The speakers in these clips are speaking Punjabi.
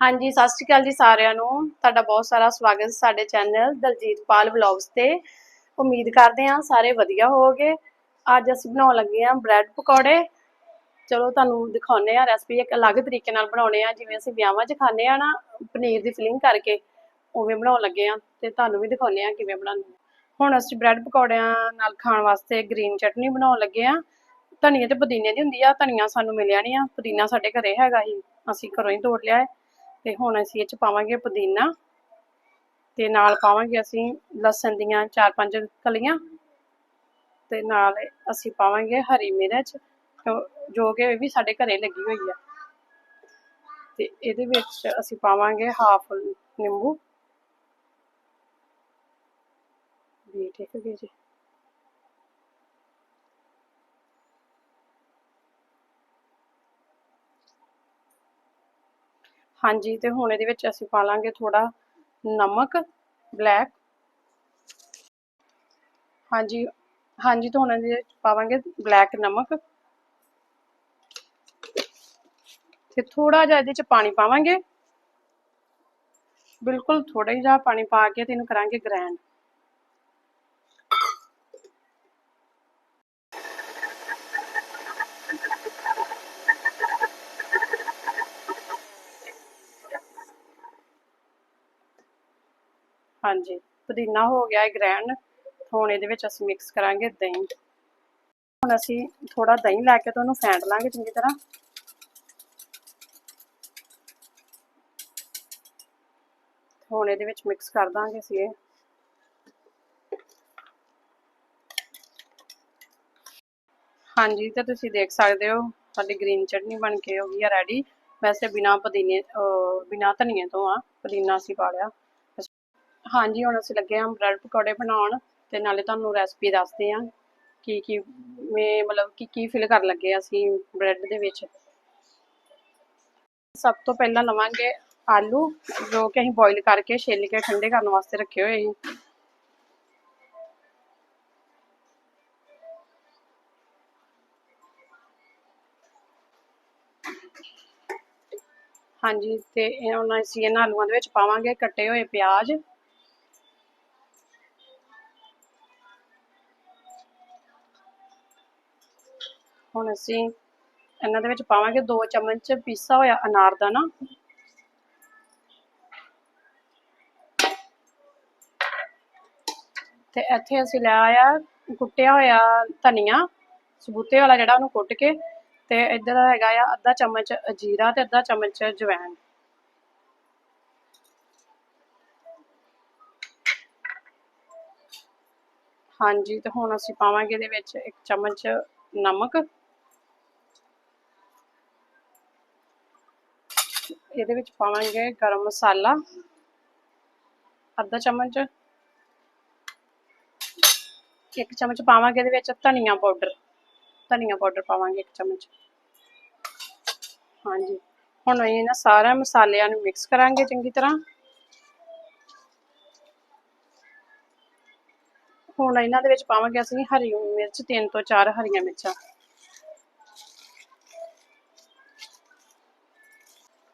ਹਾਂਜੀ, ਸਤਿ ਸ਼੍ਰੀ ਅਕਾਲ ਜੀ ਸਾਰਿਆਂ ਨੂੰ। ਤੁਹਾਡਾ ਬਹੁਤ ਸਾਰਾ ਸਵਾਗਤ ਸਾਡੇ ਚੈਨਲ ਦਲਜੀਤ ਪਾਲ ਵਲੌਗਸ ਤੇ। ਉਮੀਦ ਕਰਦੇ ਹਾਂ ਸਾਰੇ ਵਧੀਆ ਹੋਵੋਗੇ। ਅੱਜ ਅਸੀਂ ਬਣਾਉਣ ਲੱਗੇ ਹਾਂ ਬ੍ਰੈਡ ਪਕੌੜੇ। ਚਲੋ, ਤੁਹਾਨੂੰ ਦਿਖਾਉਨੇ ਆ ਰੈਸਪੀ ਇੱਕ ਅਲੱਗ ਤਰੀਕੇ ਨਾਲ ਬਣਾਉਣੇ ਆ। ਜਿਵੇਂ ਅਸੀਂ ਵਿਆਹਾਂ 'ਚ ਖਾਂਦੇ ਆ ਨਾ, ਪਨੀਰ ਦੀ ਫਿਲਿੰਗ ਕਰਕੇ, ਉਵੇਂ ਬਣਾਉਣ ਲੱਗੇ ਆ ਤੇ ਤੁਹਾਨੂੰ ਵੀ ਦਿਖਾਉਨੇ ਆ ਕਿਵੇਂ ਬਣਾਉਂਦੇ ਆ ਹੁਣ ਅਸੀਂ ਬ੍ਰੈਡ ਪਕੌੜਿਆਂ ਨਾਲ ਖਾਣ ਵਾਸਤੇ ਗ੍ਰੀਨ ਚਟਨੀ ਬਣਾਉਣ ਲੱਗੇ ਆ ਧਨੀਆ ਤੇ ਪੁਦੀਨੇ ਦੀ ਹੁੰਦੀ ਆ, ਧਨੀਆ ਸਾਨੂੰ ਮਿਲਿਆ ਨਹੀਂ ਆ। ਪੁਦੀਨਾ ਸਾਡੇ ਘਰੇ ਹੈਗਾ ਹੀ ਅਸੀਂ ਘਰੋਂ ਹੀ ਤੋੜ ਲਿਆ ਹੈ। ਤੇ ਹੁਣ ਅਸੀਂ ਇਹ ਚ ਪਾਵਾਂਗੇ ਪੁਦੀਨਾ ਤੇ ਨਾਲ ਪਾਵਾਂਗੇ ਅਸੀਂ ਲਸਣ ਦੀਆਂ ਚਾਰ ਪੰਜ ਕਲੀਆਂ ਤੇ ਨਾਲ ਅਸੀਂ ਪਾਵਾਂਗੇ ਹਰੀ ਮਿਰਚ, ਜੋ- ਕਿ ਇਹ ਵੀ ਸਾਡੇ ਘਰੇ ਲੱਗੀ ਹੋਈ ਆ। ਤੇ ਇਹਦੇ ਵਿੱਚ ਅਸੀਂ ਪਾਵਾਂਗੇ ਹਾਫ ਨਿੰਬੂ। ਵੀ ਠੀਕ ਹੈ ਜੀ। ਹਾਂਜੀ, ਤੇ ਹੁਣ ਇਹਦੇ ਵਿੱਚ ਅਸੀਂ ਪਾ ਲਾਂਗੇ ਥੋੜਾ ਨਮਕ ਬਲੈਕ ਹਾਂਜੀ ਹਾਂਜੀ, ਤੇ ਹੁਣ ਇਹਦੇ ਵਿੱਚ ਪਾਵਾਂਗੇ ਬਲੈਕ ਨਮਕ। ਤੇ ਥੋੜਾ ਜਿਹਾ ਇਹਦੇ ਚ ਪਾਣੀ ਪਾਵਾਂਗੇ। ਬਿਲਕੁਲ ਥੋੜਾ ਹੀ ਜਿਹਾ ਪਾਣੀ ਪਾ ਕੇ ਤੇ ਇਹਨੂੰ ਕਰਾਂਗੇ ਗ੍ਰੈਂਡ ਹਾਂਜੀ। ਪੁਦੀਨਾ ਹੋ ਗਿਆ ਹੈ ਗ੍ਰੈਂਡ। ਹੁਣ ਇਹਦੇ ਵਿੱਚ ਅਸੀਂ ਮਿਕਸ ਕਰਾਂਗੇ ਦਹੀਂ। ਹੁਣ ਅਸੀਂ ਥੋੜਾ ਦਹੀਂ ਲੈ ਕੇ ਤੇ ਉਹਨੂੰ ਫੈਂਟ ਲਾਂਗੇ ਚੰਗੀ ਤਰ੍ਹਾਂ। ਹੁਣ ਇਹਦੇ ਵਿੱਚ ਮਿਕਸ ਕਰ ਦਾਂਗੇ ਅਸੀਂ ਇਹ। ਹਾਂਜੀ ਤੇ ਤੁਸੀਂ ਦੇਖ ਸਕਦੇ ਹੋ, ਸਾਡੀ ਗ੍ਰੀਨ ਚਟਨੀ ਬਣ ਕੇ ਹੋ ਗਈ ਆ ਰੈਡੀ ਵੈਸੇ ਬਿਨਾ ਪੁਦੀਨੇ ਬਿਨਾ ਧਨੀਏ ਤੋਂ ਆ ਪੁਦੀਨਾ ਅਸੀਂ ਪਾ ਲਿਆ। ਹਾਂਜੀ, ਹੁਣ ਅਸੀਂ ਲੱਗੇ ਹਾਂ ਬ੍ਰੈਡ ਪਕੌੜੇ ਬਣਾਉਣ ਤੇ ਨਾਲੇ ਤੁਹਾਨੂੰ ਰੈਸਪੀ ਦੱਸਦੇ ਹਾਂ ਕੀ ਕੀ ਮੈਂ ਮਤਲਬ ਕੀ ਕੀ ਫਿਲ ਕਰ ਲੱਗੇ ਅਸੀਂ ਬ੍ਰੈਡ ਦੇ ਵਿੱਚ। ਸਭ ਤੋਂ ਪਹਿਲਾਂ ਲਵਾਂਗੇ ਆਲੂ, ਜੋ ਕਿ ਅਸੀਂ ਬੋਇਲ ਕਰਕੇ ਛਿੱਲ ਕੇ ਠੰਡੇ ਕਰਨ ਵਾਸਤੇ ਰੱਖੇ ਹੋਏ ਸੀ। ਹਾਂਜੀ, ਤੇ ਇਹ ਹੁਣ ਅਸੀਂ ਇਹਨਾਂ ਆਲੂਆਂ ਦੇ ਵਿੱਚ ਪਾਵਾਂਗੇ ਕੱਟੇ ਹੋਏ ਪਿਆਜ਼। ਹੁਣ ਅਸੀਂ ਇਹਨਾਂ ਦੇ ਵਿੱਚ ਪਾਵਾਂਗੇ 2 ਚਮਚ ਪੀਸਾ ਹੋਇਆ ਅਨਾਰਦਾਨਾ ਤੇ ਇੱਥੇ ਅਸੀਂ ਲੈ ਆਇਆ, ਕੁੱਟਿਆ ਹੋਇਆ ਧਨੀਆ ਸਬੂਤੇ ਵਾਲਾ ਜਿਹੜਾ ਉਹਨੂੰ ਕੁੱਟ ਕੇ ਤੇ ਇੱਧਰ ਹੈਗਾ ਆ ਅੱਧਾ ਚਮਚ ਜੀਰਾ ਤੇ ਅੱਧਾ ਚਮਚ ਜਵੈਣ ਹਾਂਜੀ, ਤੇ ਹੁਣ ਅਸੀਂ ਪਾਵਾਂਗੇ ਇਹਦੇ ਵਿੱਚ ਇੱਕ ਚਮਚ ਨਮਕ। ਇਹਦੇ ਵਿੱਚ ਪਾਵਾਂਗੇ ਗਰਮ ਮਸਾਲਾ। ਅੱਧਾ ਚਮਚ। ਇੱਕ ਚਮਚ ਪਾਵਾਂਗੇ ਇਹਦੇ ਵਿੱਚ ਧਨੀਆ ਪਾਊਡਰ। ਧਨੀਆ ਪਾਊਡਰ ਪਾਵਾਂਗੇ ਇੱਕ ਚਮਚ। ਹਾਂਜੀ। ਹੁਣ ਅਸੀਂ ਇਹਨਾਂ ਸਾਰਾ ਮਸਾਲਿਆਂ ਨੂੰ ਮਿਕਸ ਕਰਾਂਗੇ ਚੰਗੀ ਤਰ੍ਹਾਂ। ਹੁਣ ਇਹਨਾਂ ਦੇ ਵਿੱਚ ਪਾਵਾਂਗੇ ਅਸੀਂ ਹਰੀ ਮਿਰਚ, ਤਿੰਨ ਤੋਂ ਚਾਰ ਹਰੀਆਂ ਮਿਰਚਾਂ।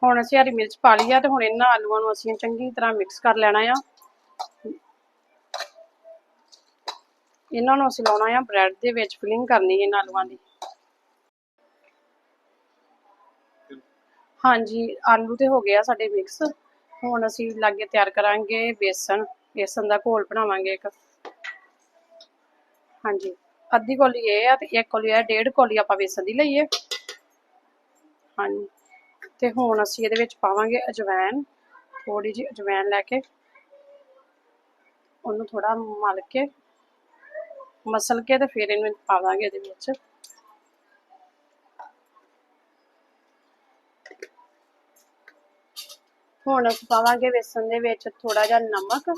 ਹੁਣ ਅਸੀਂ ਹਰੀ ਮਿਰਚ ਪਾ ਲਈ ਆ ਤੇ ਹੁਣ ਇਹਨਾਂ ਆਲੂਆਂ ਨੂੰ ਅਸੀਂ ਚੰਗੀ ਤਰ੍ਹਾਂ ਮਿਕਸ ਕਰ ਲੈਣਾ ਆ। ਇਹਨਾਂ ਨੂੰ ਅਸੀਂ ਲਾਉਣਾ ਆ ਬ੍ਰੈਡ ਦੇ ਵਿੱਚ ਫਿਲਿੰਗ ਕਰਨੀ ਇਹਨਾਂ ਆਲੂਆਂ ਦੀ। ਹਾਂਜੀ, ਆਲੂ ਤੇ ਹੋ ਗਿਆ ਸਾਡੇ ਮਿਕਸ ਹੁਣ ਅਸੀਂ ਲਾਗੇ ਤਿਆਰ ਕਰਾਂਗੇ ਬੇਸਣ। ਬੇਸਣ ਦਾ ਘੋਲ ਬਣਾਵਾਂਗੇ ਇੱਕ। ਹਾਂਜੀ, ਅੱਧੀ ਕੋਲੀ ਇਹ ਆ ਤੇ ਇੱਕ ਕੋਲੀ ਆ, ਡੇਢ ਕੋਲੀ ਆਪਾਂ ਬੇਸਣ ਦੀ ਲਈਏ। ਹਾਂਜੀ। ਤੇ ਹੁਣ ਅਸੀਂ ਇਹਦੇ ਵਿੱਚ ਪਾਵਾਂਗੇ ਅਜਵਾਇਣ ਥੋੜੀ ਜਿਹੀ ਅਜਵਾਇਣ ਲੈ ਕੇ। ਉਹਨੂੰ ਥੋੜਾ ਮਲ ਕੇ, ਮਸਲ ਕੇ ਤੇ ਫਿਰ ਇਹਨੂੰ ਪਾਵਾਂਗੇ ਇਹਦੇ ਵਿੱਚ। ਹੁਣ ਅਸੀਂ ਪਾਵਾਂਗੇ ਵੇਸਣ ਦੇ ਵਿੱਚ ਥੋੜਾ ਜਿਹਾ ਨਮਕ।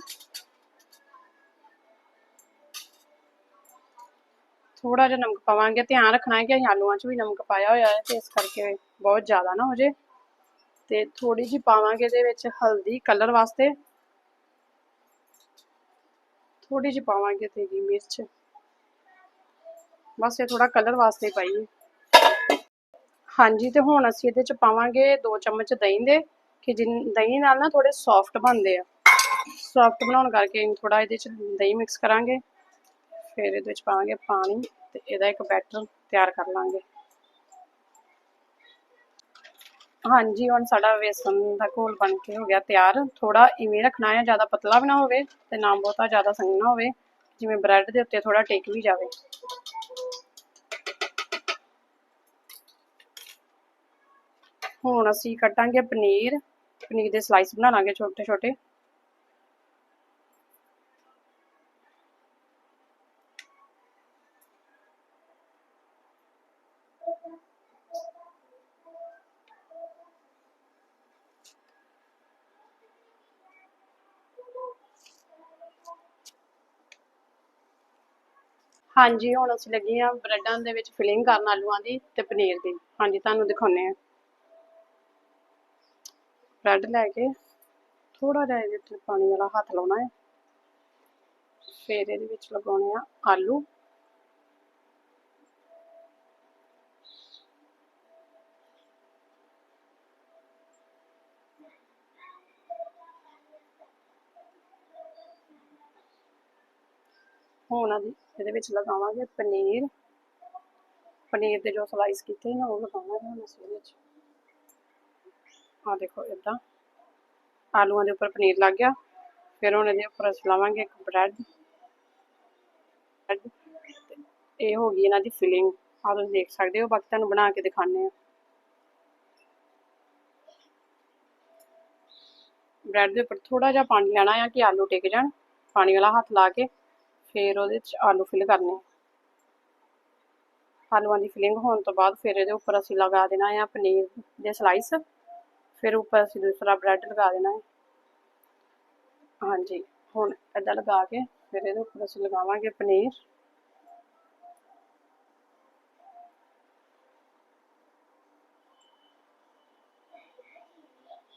ਥੋੜਾ ਜਿਹਾ ਨਮਕ ਪਾਵਾਂਗੇ। ਧਿਆਨ ਰੱਖਣਾ ਹੈ ਕਿ ਅਸੀਂ ਆਲੂਆਂ 'ਚ ਵੀ ਨਮਕ ਪਾਇਆ ਹੋਇਆ ਹੈ ਤੇ ਇਸ ਕਰਕੇ ਬਹੁਤ ਜ਼ਿਆਦਾ ਨਾ ਹੋ ਜੇ। ਤੇ ਥੋੜੀ ਜਿਹੀ ਪਾਵਾਂਗੇ ਇਹਦੇ ਵਿੱਚ ਹਲਦੀ ਕਲਰ ਵਾਸਤੇ। ਥੋੜੀ ਜਿਹੀ ਪਾਵਾਂਗੇ ਤੇਰੀ ਮਿਰਚ। ਬਸ ਇਹ ਥੋੜਾ ਕਲਰ ਵਾਸਤੇ ਪਾਈਏ। ਹਾਂਜੀ, ਤੇ ਹੁਣ ਅਸੀਂ ਇਹਦੇ ਚ ਪਾਵਾਂਗੇ 2 ਚਮਚ ਦਹੀਂ ਦੇ, ਕਿ ਜਿੰਨ, ਦਹੀਂ ਨਾਲ ਨਾ ਥੋੜੇ ਸੌਫਟ ਬਣਦੇ ਆ। ਸੌਫਟ ਬਣਾਉਣ ਕਰਕੇ ਥੋੜਾ ਇਹਦੇ ਚ ਦਹੀਂ ਮਿਕਸ ਕਰਾਂਗੇ। ਫਿਰ ਇਹਦੇ ਵਿੱਚ ਪਾਵਾਂਗੇ ਪਾਣੀ ਤੇ ਇਹਦਾ ਇੱਕ ਬੈਟਰ ਤਿਆਰ ਕਰ ਲਾਂਗੇ। ਹਾਂਜੀ, ਹੁਣ ਸਾਡਾ ਵੇਸਣ ਦਾ ਘੋਲ ਬਣ ਕੇ ਹੋ ਗਿਆ ਤਿਆਰ। ਥੋੜਾ ਇਵੇਂ ਰੱਖਣਾ ਹੈ, ਜ਼ਿਆਦਾ ਪਤਲਾ ਵੀ ਨਾ ਹੋਵੇ ਤੇ ਨਾ ਬਹੁਤਾ ਜ਼ਿਆਦਾ ਸੰਘਣਾ ਹੋਵੇ, ਜਿਵੇਂ ਬ੍ਰੈਡ ਦੇ ਉੱਤੇ ਥੋੜਾ ਟਿਕ ਵੀ ਜਾਵੇ। ਹੁਣ ਅਸੀਂ ਕੱਟਾਂਗੇ ਪਨੀਰ। ਪਨੀਰ ਦੇ ਸਲਾਈਸ ਬਣਾ ਲਾਂਗੇ ਛੋਟੇ ਛੋਟੇ ਹਾਂਜੀ, ਹੁਣ ਅਸੀਂ ਲੱਗੇ ਆ ਬ੍ਰੈਡਾਂ ਦੇ ਵਿੱਚ ਫਿਲਿੰਗ ਕਰਨ ਆਲੂਆਂ ਦੀ ਤੇ ਪਨੀਰ ਦੀ। ਹਾਂਜੀ, ਤੁਹਾਨੂੰ ਦਿਖਾਉਨੇ ਆ ਬ੍ਰੈਡ ਲੈ ਕੇ ਥੋੜਾ ਜਿਹਾ ਇਹਦੇ ਤੇ ਪਾਣੀ ਵਾਲਾ ਹੱਥ ਲਾਉਣਾ ਹੈ। ਫਿਰ ਇਹਦੇ ਵਿੱਚ ਲਗਾਉਣੇ ਆ ਆਲੂ। ਹੁਣ ਅਸੀਂ ਇਹਦੇ ਵਿੱਚ ਲਗਾਵਾਂਗੇ ਪਨੀਰ। ਪਨੀਰ ਦੇ ਜੋ ਸਲਾਈਸ ਕੀਤੇ ਨਾ, ਉਹ ਲਗਾਵਾਂਗੇ ਹੁਣ ਅਸੀਂ ਵਿੱਚ। ਆ ਦੇਖੋ ਇਦਾਂ ਆਲੂਆਂ ਦੇ ਉੱਪਰ ਪਨੀਰ ਲੱਗ ਗਿਆ। ਫਿਰ ਹੁਣ ਇਹਦੇ ਉੱਪਰ ਅਸੀਂ ਲਾਵਾਂਗੇ ਇੱਕ ਬ੍ਰੈਡ। ਇਹ ਹੋ ਗਈ ਇਹਨਾਂ ਦੀ ਫਿਲਿੰਗ ਆ ਤੁਸੀਂ ਦੇਖ ਸਕਦੇ ਹੋ, ਬਾਕੀ ਤੁਹਾਨੂੰ ਬਣਾ ਕੇ ਦਿਖਾਣੇ ਆ ਬ੍ਰੈਡ ਦੇ ਉੱਪਰ ਥੋੜਾ ਜਿਹਾ ਪਾਣੀ ਲੈਣਾ ਆ ਕਿ ਆਲੂ ਟਿਕ ਜਾਣ। ਪਾਣੀ ਵਾਲਾ ਹੱਥ ਲਾ ਕੇ। ਫਿਰ ਉਹਦੇ ਵਿੱਚ ਆਲੂ ਫਿਲ ਕਰਨੇ ਆਲੂਆਂ ਦੀ ਫਿਲਿੰਗ ਹੋਣ ਤੋਂ ਬਾਅਦ ਫਿਰ ਇਹਦੇ ਉੱਪਰ ਅਸੀਂ ਲਗਾ ਦੇਣਾ ਆ ਪਨੀਰ ਦੇ ਸਲਾਈਸ ਫਿਰ ਉੱਪਰ ਅਸੀਂ ਦੂਸਰਾ ਬ੍ਰੈਡ ਲਗਾ ਦੇਣਾ ਹੈ ਹਾਂਜੀ, ਹੁਣ ਇੱਦਾਂ ਲਗਾ ਕੇ ਫਿਰ ਇਹਦੇ ਉੱਪਰ ਅਸੀਂ ਲਗਾਵਾਂਗੇ ਪਨੀਰ।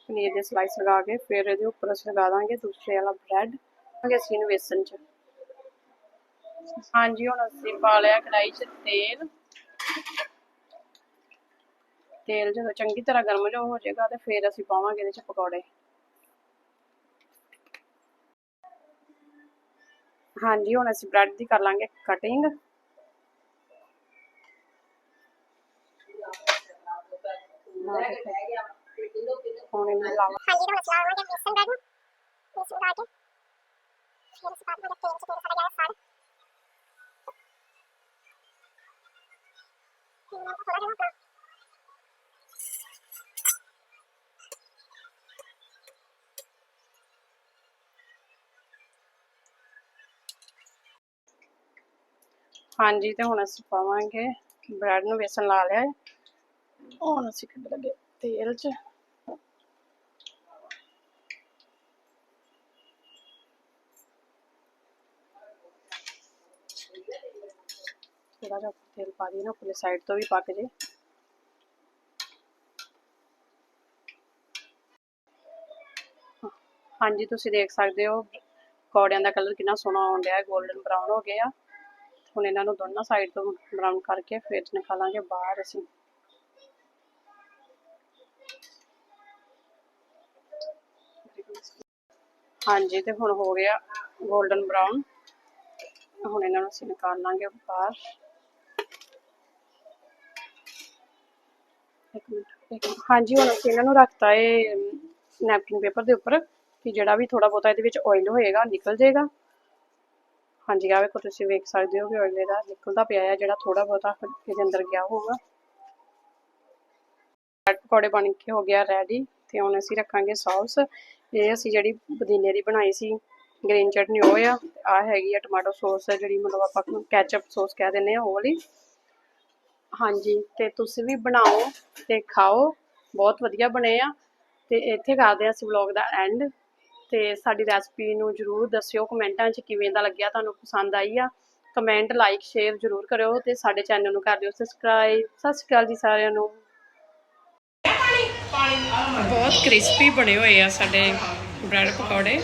ਪਨੀਰ ਦੇ ਸਲਾਈਸ ਲਗਾ ਕੇ ਫਿਰ ਇਹਦੇ ਉੱਪਰ ਅਸੀਂ ਲਗਾ ਦਾਂਗੇ ਦੂਸਰੇ ਵਾਲਾ ਬ੍ਰੈਡ ਕਿ ਅਸੀਂ ਇਹਨੂੰ ਵੇਸਣ ਚ। ਹਾਂਜੀ, ਹੁਣ ਅਸੀਂ ਪਾ ਲਿਆ ਕੜਾਈ 'ਚ ਤੇਲ। ਤੇਲ ਜਦੋਂ ਚੰਗੀ ਤਰ੍ਹਾਂ ਗਰਮ ਜੋ ਹੋ ਜਾਏਗਾ ਤੇ ਫਿਰ ਅਸੀਂ ਪਾਵਾਂਗੇ ਇਹਦੇ 'ਚ ਪਕੌੜੇ। ਹਾਂਜੀ, ਹੁਣ ਅਸੀਂ ਬ੍ਰੈਡ ਦੀ ਕਰ ਲਾਂਗੇ ਕਟਿੰਗ ਹੁਣ ਇਹਨੂੰ ਲਾਵਾਂ। ਹਾਂਜੀ ਤਾਂ ਮਸਲਾ ਹੋਣਾ ਕਿ ਬ੍ਰੈਡ ਨੂੰ ਵੇਸਣ ਲਾ ਕੇ। ਫਿਰ ਅਸੀਂ ਪਾਵਾਂਗੇ ਤੇਲ ਚ, ਤੇਲ ਸਾਡਾ ਜ਼ਿਆਦਾ ਸਾੜ ਫਿਰ ਮੈਂ ਥੋੜਾ ਜਿਹਾ ਆਪਣਾ ਹਾਂਜੀ, ਤੇ ਹੁਣ ਅਸੀਂ ਪਾਵਾਂਗੇ ਬ੍ਰੈਡ ਨੂੰ ਵੇਸਣ ਲਾ ਲਿਆ ਹੁਣ ਅਸੀਂ ਕੱਢ ਲਗੇ ਤੇਲ 'ਚ। ਥੋੜਾ ਜਿਹਾ ਤੇਲ ਪਾ ਦੀ ਨਾ, ਉੱਪਰਲੀ ਸਾਈਡ ਤੋਂ ਵੀ ਪੱਕ ਜੇ। ਹਾਂਜੀ, ਤੁਸੀਂ ਦੇਖ ਸਕਦੇ ਹੋ ਪਕੌੜਿਆਂ ਦਾ ਕਲਰ ਕਿੰਨਾ ਸੋਹਣਾ ਆਉਣ ਡਿਆ 골ਡਨ ਬਰਾਊਨ ਹੋ ਗਏ ਹੁਣ ਇਹਨਾਂ ਨੂੰ ਦੋਨੋਂ ਸਾਈਡ ਤੋਂ ਬਰਾਊਨ ਕਰਕੇ ਫਿਰ ਨਿਕਾਲਾਂਗੇ ਬਾਹਰ ਅਸੀਂ। ਹਾਂਜੀ, ਤੇ ਹੁਣ ਹੋ ਗਿਆ 골ਡਨ ਬਰਾਊਨ ਹੁਣ ਇਹਨਾਂ ਨੂੰ ਅਸੀਂ ਨਿਕਾਲ ਲਾਂਗੇ ਬਾਹਰ। ਇੱਕ ਮਿੰਟ ਇੱਕ ਮਿੰਟ। ਹਾਂਜੀ, ਹੁਣ ਅਸੀਂ ਇਹਨਾਂ ਨੂੰ ਰੱਖਤਾ ਏ ਨੈਪਕਿਨ ਪੇਪਰ ਦੇ ਉੱਪਰ ਕਿ ਜਿਹੜਾ ਵੀ ਥੋੜਾ ਬਹੁਤਾ ਇਹਦੇ ਵਿੱਚ ਆਇਲ ਹੋਏਗਾ ਨਿਕਲ ਜਾਏਗਾ। ਹਾਂਜੀ ਆ ਵੇਖੋ ਤੁਸੀਂ ਵੇਖ ਸਕਦੇ ਹੋ ਕਿ ਆਇਲ ਇਹਦਾ ਨਿਕਲਦਾ ਪਿਆ ਹੈ ਜਿਹੜਾ ਥੋੜਾ ਬਹੁਤਾ ਇਹਦੇ ਅੰਦਰ ਗਿਆ ਹੋਊਗਾ। ਬ੍ਰੈਡ ਪਕੌੜੇ ਬਣ ਕੇ ਹੋ ਗਿਆ ਰੈਡੀ ਤੇ ਹੁਣ ਅਸੀਂ ਰੱਖਾਂਗੇ ਸੌਸ ਇਹ ਅਸੀਂ ਜਿਹੜੀ ਪੁਦੀਨੇ ਦੀ ਬਣਾਈ ਸੀ ਗ੍ਰੀਨ ਚਟਨੀ ਉਹ ਆ। ਆ ਹੈਗੀ ਆ ਟਮਾਟੋ ਸੌਸ ਜਿਹੜੀ ਮਤਲਬ ਆਪਾਂ ਕੈਚਅਪ ਸੌਸ ਕਹਿ ਦਿੰਦੇ ਆ, ਉਹ ਵਾਲੀ। ਹਾਂਜੀ, ਤੇ ਤੁਸੀਂ ਵੀ ਬਣਾਓ ਤੇ ਖਾਓ। ਬਹੁਤ ਵਧੀਆ ਬਣੇ ਆ। ਤੇ ਇੱਥੇ ਕਰਦੇ ਆ ਅਸੀਂ ਵਲੌਗ ਦਾ ਐਂਡ ਤੇ ਸਾਡੀ ਰੈਸਪੀ ਨੂੰ ਜਰੂਰ ਦੱਸਿਓ ਕਮੈਂਟਾਂ 'ਚ ਕਿਵੇਂ ਦਾ ਲੱਗਿਆ, ਤੁਹਾਨੂੰ ਪਸੰਦ ਆਈ ਆ। ਕਮੈਂਟ ਲਾਈਕ ਸ਼ੇਅਰ ਜਰੂਰ ਕਰਿਓ ਤੇ ਸਾਡੇ ਚੈਨਲ ਨੂੰ ਕਰ ਦਿਓ ਸਬਸਕ੍ਰਾਈਬ ਸਤਿ ਸ਼੍ਰੀ ਅਕਾਲ ਜੀ ਸਾਰਿਆਂ ਨੂੰ। ਬਹੁਤ ਕ੍ਰਿਸਪੀ ਬਣੇ ਹੋਏ ਆ ਸਾਡੇ ਬ੍ਰੈਡ ਪਕੌੜੇ।